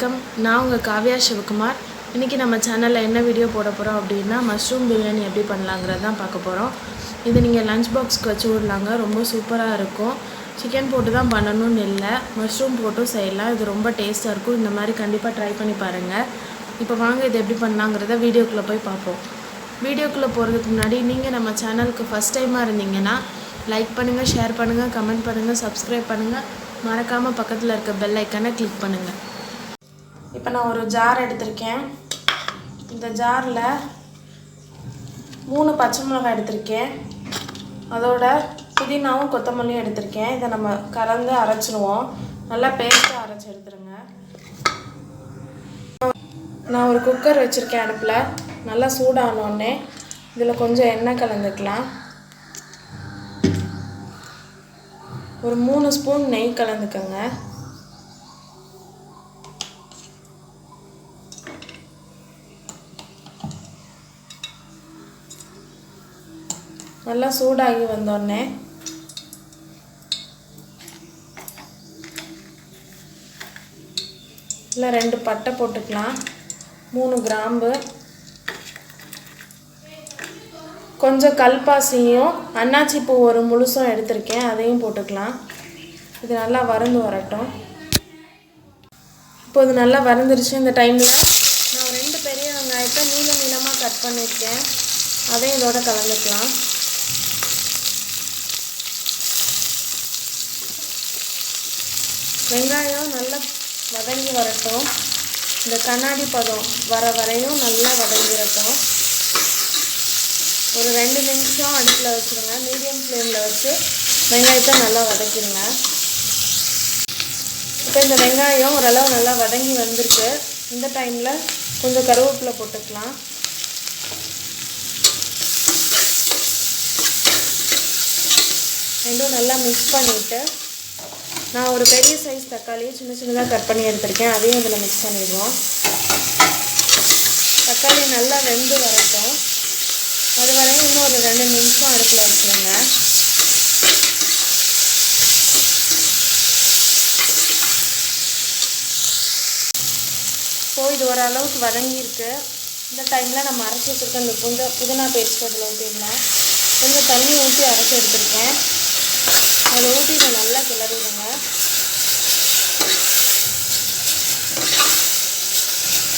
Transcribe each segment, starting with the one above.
வணக்கம். நான் உங்கள் காவ்யா சிவகுமார். இன்றைக்கி நம்ம சேனலில் என்ன வீடியோ போட போகிறோம் அப்படின்னா மஷ்ரூம் பிரியாணி எப்படி பண்ணலாங்கிறது தான் பார்க்க போகிறோம் இது நீங்கள் லஞ்ச் பாக்ஸ்க்கு வச்சு விடலாங்க ரொம்ப சூப்பராக இருக்கும். சிக்கன் போட்டு தான் பண்ணணும்னு இல்லை. மஷ்ரூம் போட்டும் செய்யலாம். இது ரொம்ப டேஸ்ட்டாக இருக்கும். இந்த மாதிரி கண்டிப்பாக ட்ரை பண்ணி பாருங்கள் இப்போ வாங்க இது எப்படி பண்ணலாங்கிறத வீடியோக்குள்ளே போய் பார்ப்போம். வீடியோக்குள்ளே போகிறதுக்கு முன்னாடி நீங்கள் நம்ம சேனலுக்கு ஃபஸ்ட் டைமாக இருந்தீங்கன்னா லைக் பண்ணுங்கள் ஷேர் பண்ணுங்கள் கமெண்ட் பண்ணுங்கள் சப்ஸ்கிரைப் பண்ணுங்கள் மறக்காமல் பக்கத்தில் இருக்க பெல் ஐக்கானை கிளிக் பண்ணுங்கள் இப்போ நான் ஒரு ஜார் எடுத்திருக்கேன். இந்த ஜாரில் மூணு பச்சை மிளகாய் எடுத்திருக்கேன். அதோட புதினாவும் கொத்தமல்லியும் எடுத்திருக்கேன். இதை நம்ம கலந்து அரைச்சிடுவோம். நல்லா பேஸ்ட்டாக அரைச்சி எடுத்துருங்க. நான் ஒரு குக்கர் வச்சுருக்கேன் அடுப்பில். நல்லா சூடானோடனே இதில் கொஞ்சம் எண்ணெய் கலந்துக்கலாம். ஒரு மூணு ஸ்பூன் நெய் கலந்துக்கோங்க. நல்லா சூடாகி வந்தோடனே இல்லை ரெண்டு பட்டை போட்டுக்கலாம். மூணு கிராம்பு. கொஞ்சம் கல்பாசியும் அன்னாச்சி பூ ஒரு முழுசும் எடுத்திருக்கேன். அதையும் போட்டுக்கலாம். இது நல்லா வறந்து வரட்டும். இப்போ இது நல்லா வறந்துருச்சு. இந்த டைமில் நான் ரெண்டு பெரிய வெங்காயத்தை நீள நீளமாக கட் பண்ணியிருக்கேன். அதையும் இதோட கலந்துக்கலாம். வெங்காயம் நல்லா வதங்கி வரட்டும். இந்த கண்ணாடி பதம் வர வரையும் நல்லா வதங்கிடட்டும் ஒரு ரெண்டு நிமிஷம் அடுப்பில் வச்சுருங்க. மீடியம் ஃப்ளேமில் வச்சு வெங்காயத்தை நல்லா வதக்கிடுங்க இப்போ இந்த வெங்காயம் ஓரளவு நல்லா வதங்கி வந்திருக்கு. இந்த டைமில் கொஞ்சம் கருவேப்பிலை போட்டுக்கலாம். ரெண்டும் நல்லா மிக்ஸ் பண்ணிவிட்டு நான் ஒரு பெரிய சைஸ் தக்காளியை சின்ன சின்னதாக கட் பண்ணி எடுத்திருக்கேன். அதையும் இதில் மிக்ஸ் பண்ணிடுவோம். தக்காளி நல்லா வெந்து வரட்டும். அது வரையும் இன்னும் ஒரு ரெண்டு நிமிஷம் அடுப்பில் வச்சுருங்க ஸோ இது ஓரளவுக்கு வதங்கியிருக்கு. இந்த டைமில் நம்ம அரைச்சி வச்சுருக்க இந்த புந்த புதினா பேஸ்ட் அதில் ஊற்றிடலாம் கொஞ்சம் தண்ணி ஊற்றி அரைச்சி எடுத்திருக்கேன். அதை ஊற்றி இதை நல்லா கிளறிடுங்க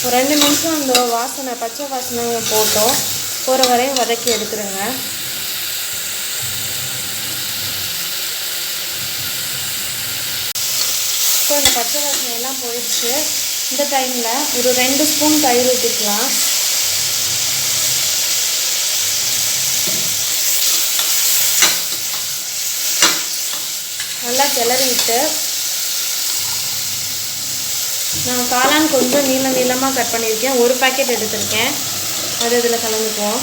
ஒரு ரெண்டு நிமிஷம் அந்த வாசனை பச்சை வாசனை போட்டோம். போகிற வரையும் வதக்கி எடுத்துருங்க. இப்போ இந்த பச்சை வாசனை எல்லாம் போயிடுச்சு. இந்த டைமில் ஒரு ரெண்டு ஸ்பூன் தயிர் ஊற்றிக்கலாம் நல்லா கிளறி விட்டு நான் காளான் கொஞ்சம் நீள நீளமாக கட் பண்ணியிருக்கேன். ஒரு பாக்கெட் எடுத்திருக்கேன். அது இதில் கலந்துக்குவோம்.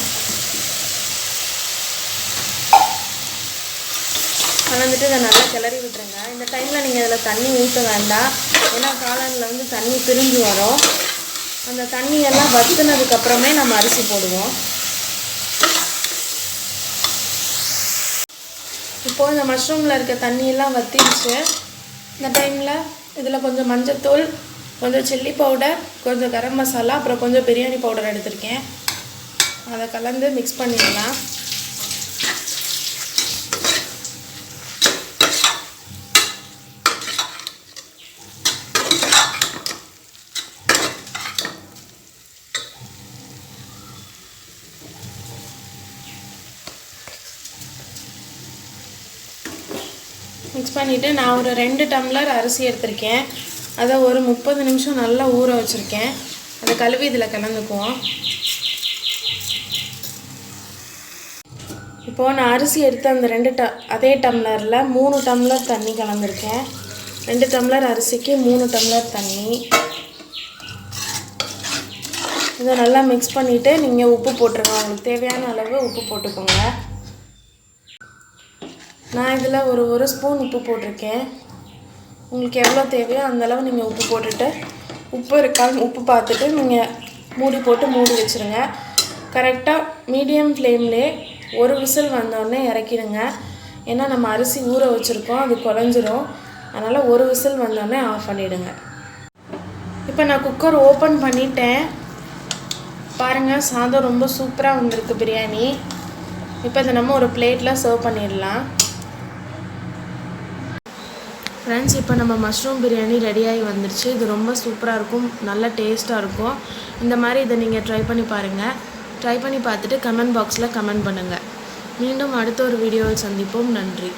கலந்துட்டு இதை நல்லா கிளறி விட்டுருங்க. இந்த டைமில் நீங்கள் இதில் தண்ணி ஊற்ற வேண்டாம். ஏன்னா காளானில் வந்து தண்ணி பிரிஞ்சு வரும். அந்த தண்ணியெல்லாம் வத்துனதுக்கப்புறமே நம்ம அரிசி போடுவோம். இப்போது இந்த மஷ்ரூமில் இருக்க தண்ணியெல்லாம் வத்திடுச்சு இந்த டைமில் இதில் கொஞ்சம் மஞ்சத்தூள் கொஞ்சம் சில்லி பவுடர் கொஞ்சம் கரம் மசாலா அப்புறம் கொஞ்சம் பிரியாணி பவுடர் எடுத்திருக்கேன். அதை கலந்து மிக்ஸ் பண்ணிடலாம். மிக்ஸ் பண்ணிவிட்டு நான் ஒரு ரெண்டு டம்ளர் அரிசி எடுத்திருக்கேன். அதை ஒரு முப்பது நிமிஷம் நல்லா ஊற வச்சுருக்கேன். அதை கழுவி இதில் கலந்துக்குவோம். இப்போது நான் அரிசி எடுத்த அந்த ரெண்டு ட அதே டம்ளரில் மூணு டம்ளர் தண்ணி கலந்துருக்கேன். ரெண்டு டம்ளர் அரிசிக்கு மூணு டம்ளர் தண்ணி. இதை நல்லா மிக்ஸ் பண்ணிவிட்டு நீங்கள் உப்பு போட்டுருங்க. உங்களுக்கு தேவையான அளவு உப்பு போட்டுக்கோங்க. நான் இதில் ஒரு ஒரு ஸ்பூன் உப்பு போட்டிருக்கேன். உங்களுக்கு எவ்வளோ தேவையோ அந்தளவு நீங்கள் உப்பு போட்டுட்டு உப்பு இருக்கான்னு உப்பு பார்த்துட்டு நீங்கள் மூடி போட்டு மூடி வச்சுருங்க. கரெக்டாக மீடியம் ஃப்ளேம்லே ஒரு விசில் வந்தோடனே இறக்கிடுங்க. ஏன்னா நம்ம அரிசி ஊற வச்சுருக்கோம் அது குறைஞ்சிரும் அதனால் ஒரு விசில் வந்தோடனே ஆஃப் பண்ணிவிடுங்க இப்போ நான் குக்கர் ஓப்பன் பண்ணிட்டேன். பாருங்கள் சாதம் ரொம்ப சூப்பராக வந்திருக்கு பிரியாணி. இப்போ இதை நம்ம ஒரு பிளேட்டில் சர்வ் பண்ணிடலாம். ஃப்ரெண்ட்ஸ் இப்போ நம்ம மஷ்ரூம் பிரியாணி ரெடியாகி வந்துருச்சு. இது ரொம்ப சூப்பராக இருக்கும். நல்ல டேஸ்ட்டாக இருக்கும். இந்த மாதிரி இதை நீங்கள் ட்ரை பண்ணி பாருங்கள் ட்ரை பண்ணி பார்த்துட்டு கமெண்ட் பாக்ஸில் கமெண்ட் பண்ணுங்கள் மீண்டும் அடுத்த ஒரு வீடியோவில் சந்திப்போம். நன்றி.